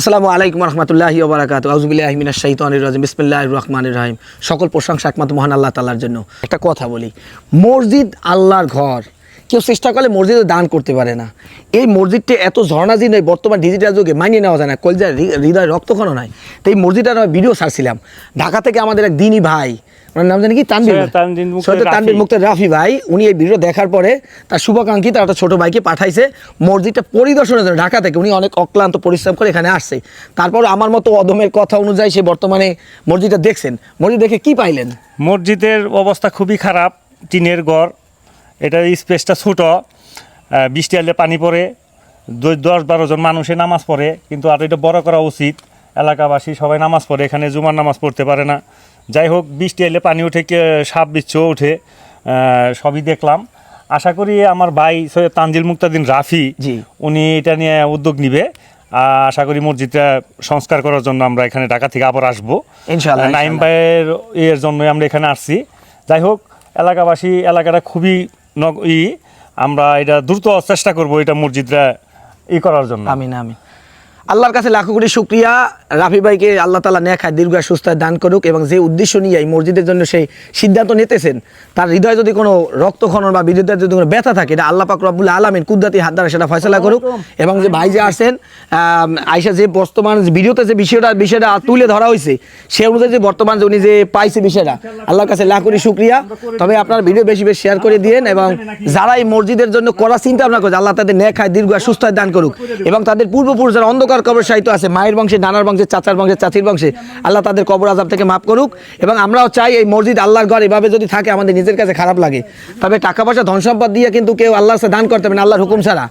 আসসালামু আলাইকুম রহমতুল্লাহি ওবরাকাত আউজুবিল্লাহ মিনাশ আনির রাজিম। বিসমিল্লাহ রহমানির রহিম। সকল প্রশংসা একমাত্র মহান আল্লাহ তালার জন্য। একটা কথা বলি। মসজিদ আল্লাহর ঘর। কেউ চেষ্টা করলে মসজিদে দান করতে পারে না। এই মসজিদটি এত ঝর্ণাজি নয়, বর্তমান ডিজিটাল যুগে মানিয়ে নেওয়া যায় না। কলজার হৃদয় রক্তক্ষণ নয় তো এই মসজিদটা আমি ভিডিও ছাড়ছিলাম। ঢাকা থেকে আমাদের এক দিনই ভাই ওনার নাম জানি কি? তানবির সৈয়দ তানভীর মুক্তার রাফি। ভাই। উনি এই ভিডিও দেখার পরে তার শুভাকাঙ্ক্ষী তার একটা ছোটো ভাইকে পাঠাইছে মসজিদটা পরিদর্শনের জন্য ঢাকা থেকে। উনি অনেক অক্লান্ত পরিশ্রম করে এখানে আসছে। তারপর আমার মতো অদমের কথা অনুযায়ী সে বর্তমানে মসজিদটা দেখছেন। মসজিদ দেখে কি পাইলেন? মসজিদের অবস্থা খুবই খারাপ টিনের ঘর। এটা স্পেসটা ছোট বৃষ্টি এলে পানি পড়ে দশ বারো জন মানুষে নামাজ পড়ে কিন্তু আর এটা বড় করা উচিত। এলাকাবাসী সবাই নামাজ পড়ে এখানে জুমার নামাজ পড়তে পারে না। যাই হোক বৃষ্টি এলে পানি উঠে সাপ বিচ্ছ উঠে সবই দেখলাম। আশা করি আমার ভাই সৈয়দ তানজিল মুক্তাদিন রাফি জি। উনি এটা নিয়ে উদ্যোগ নিবে। আশা করি মসজিদটা সংস্কার করার জন্য আমরা এখানে ঢাকা থেকে আবার আসব। নাইম ভাইয়ের ইয়ের জন্যই আমরা এখানে আসছি। যাই হোক এলাকাবাসী এলাকাটা খুবই ই। আমরা এটা দ্রুত চেষ্টা করব এটা মসজিদটা ই করার জন্য। আমিন আমিন। আল্লাহর কাছে লাখো কোটি শুক্রিয়া। রাফি ভাইকে আল্লাহ তালা নেখায় দীর্ঘ আর সুস্থ দান করুক এবং যে উদ্দেশ্য নিয়ে এই মসজিদের জন্য সেই সিদ্ধান্ত নিতেছেন তার হৃদয়ে যদি কোনো রক্তক্ষরণ বা বিরুদ্ধে যদি কোনো ব্যথা থাকে এটা আল্লাহ পাক রব্বুল আলমিন কুদ্দাতি হাত দ্বারা সেটা ফয়সলা করুক এবং যে ভাই যে আসছেন আম, আয়সা যে বর্তমান ভিডিওতে যে বিষয়টা বিষয়টা তুলে ধরা হয়েছে সে অনুযায়ী যে বর্তমান যে উনি যে পাইছে বিষয়টা আল্লাহর কাছে লাখ কোটি শুক্রিয়া। তবে আপনার ভিডিও বেশি বেশি শেয়ার করে দিয়েন এবং যারা এই মসজিদের জন্য করা চিন্তা ভাবনা করছে আল্লাহ তাদের নেখায় দীর্ঘ সুস্থায় দান করুক এবং তাদের পূর্বপুরুষ যারা অন্ধকার কবর সাহিত্য আছে, মায়ের বংশে, নানার বংশে, চাচার বংশে, চাচির বংশে। আল্লাহ তাদের কবর আজাব থেকে মাফ করুক এবং আমরাও চাই এই মসজিদ আল্লাহর ঘর এভাবে যদি থাকে আমাদের নিজের কাছে খারাপ লাগে। তবে টাকা পয়সা ধন সম্পদ দিয়ে কিন্তু কেউ আল্লাহ সাথে দান করতে পারে না, আল্লাহর হুকুম ছাড়া।